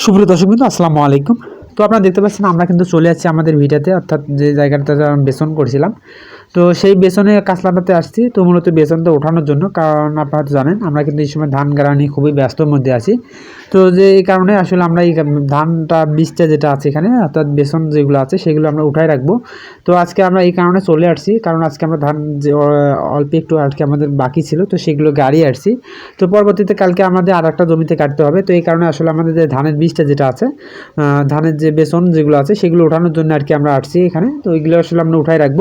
সুপ্রিয় দর্শক বিন্দু, আসসালামু আলাইকুম। তো আপনারা দেখতে পাচ্ছেন, আমরা কিন্তু চলে আসছি আমাদের ভিটাতে অর্থাৎ যে জায়গাটাতে বেসন করছিলাম। তো সেই বেসনের কাঁচলাটাতে আসছি, তো মূলত বেসনটা ওঠানোর জন্য, কারণ আপনারা জানেন, আমরা কিন্তু এই সময় ধান গাড়া নিয়ে খুবই ব্যস্তর মধ্যে আছি। তো যে এই কারণে আসলে আমরা এই ধানটা, বীজটা যেটা আছে এখানে, অর্থাৎ বেসন যেগুলো আছে, সেগুলো আমরা উঠাই রাখব। তো আজকে আমরা এই কারণে চলে আসছি, কারণ আজকে আমরা ধান যে অল্প একটু আর কি আমাদের বাকি ছিল, তো সেগুলো গাড়ি আসছি। তো পরবর্তীতে কালকে আমাদের আর একটা জমিতে কাটতে হবে, তো এই কারণে আসলে আমাদের যে ধানের বীজটা যেটা আছে ধানের যে বেসন যেগুলো আছে, সেগুলো ওঠানোর জন্য আর কি আমরা আসছি এখানে। তো ওইগুলো আসলে আমরা উঠাই রাখব।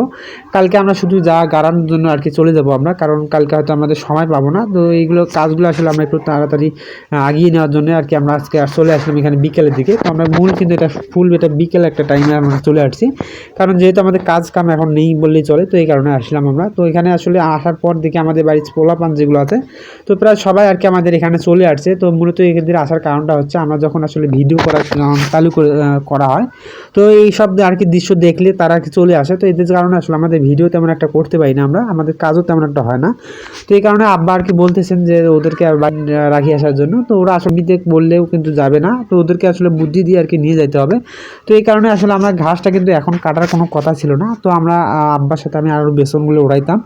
কালকে আমরা শুধু যা গাড়ানোর জন্য আর কি চলে যাব আমরা, কারণ কালকে হয়তো আমাদের সময় পাবো না। তো এইগুলো কাজগুলো আসলে আমরা একটু তাড়াতাড়ি আগিয়ে নেওয়ার জন্য আর কি আমরা আজকে আর চলে আসলাম এখানে বিকেলের দিকে। তো আমরা মূল কিন্তু এটা ফুল এটা বিকেল একটা টাইমে আমরা চলে আসছি। কারণ যেহেতু আমাদের কাজ কাম এখন নেই বললেই চলে, তো এই কারণে আসলাম আমরা। তো এখানে আসলে আসার পর দিকে আমাদের বাড়ির পোলাপান যেগুলো আছে, তো প্রায় সবাই আর কি আমাদের এখানে চলে আসছে। তো মূলত এখানে আসার কারণটা হচ্ছে আমরা যখন আসলে ভিডিও করা চালু করে হয়, তো এই সব আর কি দৃশ্য দেখলে তারা আর কি চলে আসে। তো এদের কারণে আসলে আমাদের ভিডিও তেমন একটা করতে পারি না আমরা, আমাদের কাজও তেমন একটা হয় না। তো এই কারণে আব্বা আর কি বলতেছেন যে ওদেরকে রাখি আসার জন্য। তো ওরা আসলে বললেও কিন্তু যাবে না। তো ওদেরকে আসলে বুদ্ধি দিয়ে আর কি নিয়ে যেতে হবে। তো এই কারণে আসলে আমরা ঘাসটা কিন্তু এখন কাটার কোনো কথা ছিল না। তো আমরা আব্বার সাথে আমি আরও বেসনগুলো উড়াইতাম।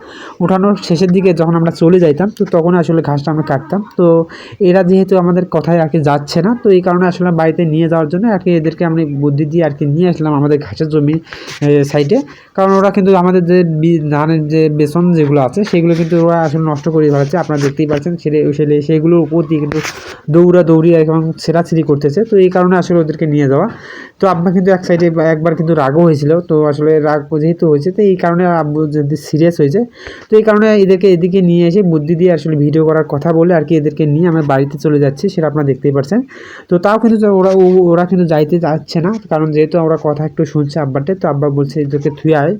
উঠানোর শেষের দিকে যখন আমরা চলে যাইতাম, তো তখন আসলে ঘাসটা আমরা কাটতাম। তো এরা যেহেতু আমাদের কথায় আর কি যাচ্ছে না, তো এই কারণে আসলে বাড়িতে নিয়ে যাওয়ার জন্য আর কি এদেরকে আমি বুদ্ধি দিয়ে আর কি নিয়ে আসলাম আমাদের ঘাসের জমি সাইডে কারণ ওরা কিন্তু আমাদের যে ধানের যে বেসন যেগুলো আছে, সেগুলো কিন্তু ওরা আসলে নষ্ট করে ফেলাচ্ছে আপনারা দেখতেই পাচ্ছেন সেলে সেগুলোর উপর দিয়ে কিন্তু দৌড়া দৌড়ি এবং ছেঁড়াছিড়ি করতেছে। তো এই কারণে আসলে ওদেরকে নিয়ে যাওয়া। তো আব্বা কিন্তু এক সাইডে একবার কিন্তু রাগও হয়েছিল। তো আসলে রাগ যেহেতু হয়েছে, তো এই কারণে আব্বু যদি সিরিয়াস হয়েছে, তো এই কারণে এদেরকে এদিকে নিয়ে এসে বুদ্ধি দিয়ে আসলে ভিডিও করার কথা বলে আর কি এদেরকে নিয়ে আমরা বাড়িতে চলে যাচ্ছি, সেটা আপনারা দেখতেই পারছেন। তো তাও কিন্তু ওরা ওরা কিন্তু যাইতে যাচ্ছে না, কারণ যেহেতু ওরা কথা একটু শুনছে আব্বারটে, তো আব্বা বলছে এদেরকে থুয়ে আয়।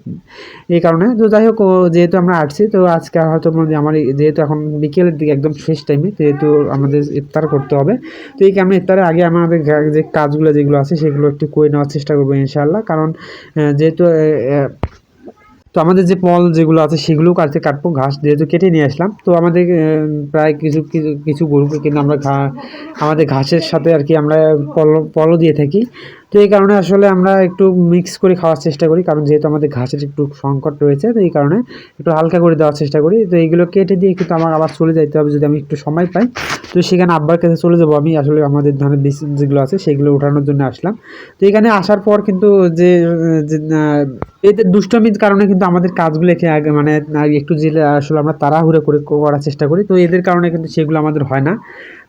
এই কারণে, তো যাই হোক যেহেতু আমরা আসছি, তো আজকে হয়তো আমার যেহেতু এখন বিকেলের দিকে একদম শেষ টাইমে যেহেতু আমাদের ইফতার করতে হবে তো এই কারণে তার আগে আমাদের যে কাজগুলো যেগুলো আছে, সেগুলো একটু করে নেওয়ার চেষ্টা করব ইনশাল্লাহ কারণ যেহেতু তো আমাদের যে পল যেগুলো আছে সেগুলো কাটতে কাটবো, ঘাস যেহেতু কেটে নিয়ে আসলাম। তো আমাদের প্রায় কিছু কিছু কিছু গরুকে কিন্তু আমরা আমাদের ঘাসের সাথে আর কি আমরা পল, পলও দিয়ে থাকি। তো এই কারণে আসলে আমরা একটু মিক্স করে খাওয়ার চেষ্টা করি। কারণ যেহেতু আমাদের ঘাসের একটু সংকট রয়েছে, তো এই কারণে একটু হালকা করে দেওয়ার চেষ্টা করি। তো এইগুলো কেটে দিয়ে কিন্তু আমার আবার চলে যাইতে হবে যদি আমি একটু সময় পাই। তো সেখানে আব্বার কাছে চলে যাব আমি। আসলে আমাদের ধানের বীজ যেগুলো আছে সেগুলো ওঠানোর জন্য আসলাম। তো এখানে আসার পর কিন্তু যে এদের দুষ্টমির কারণে কিন্তু আমাদের কাজগুলো একে আগে মানে একটু যে, আসলে আমরা তাড়াহুড়ো করে করার চেষ্টা করি। তো এদের কারণে কিন্তু সেগুলো আমাদের হয় না।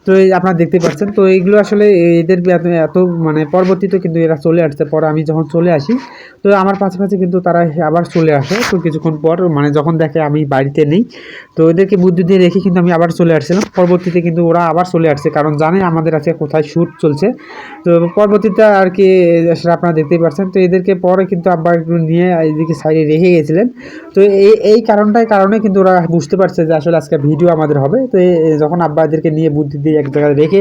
তো এই আপনারা দেখতে পাচ্ছেন, তো এইগুলো আসলে এদের এত মানে পরবর্তীতে কিন্তু এরা চলে আসছে। পরে আমি যখন চলে আসি, তো আমার পাশে কিন্তু তারা আবার চলে আসে, তো কিছুক্ষণ পর মানে যখন দেখে আমি বাড়িতে নেই, তো এদেরকে বুদ্ধি দিয়ে রেখে কিন্তু আমি আবার চলে আসছিলাম। পরবর্তীতে কিন্তু ওরা আবার চলে আসছে, কারণ জানে আমাদের আছে কোথায় শ্যুট চলছে। তো পরবর্তীতে আর কি, সেটা আপনারা দেখতেই পাচ্ছেন, তো এদেরকে পরে কিন্তু আব্বা একটু নিয়ে এদিকে সাইডে রেখে গেছিলেন। তো এই এই কারণটাই কারণে কিন্তু ওরা বুঝতে পারছে যে আসলে আজকে ভিডিও আমাদের হবে। তো যখন আব্বা এদেরকে নিয়ে বুদ্ধি দিয়ে এক জায়গায় রেখে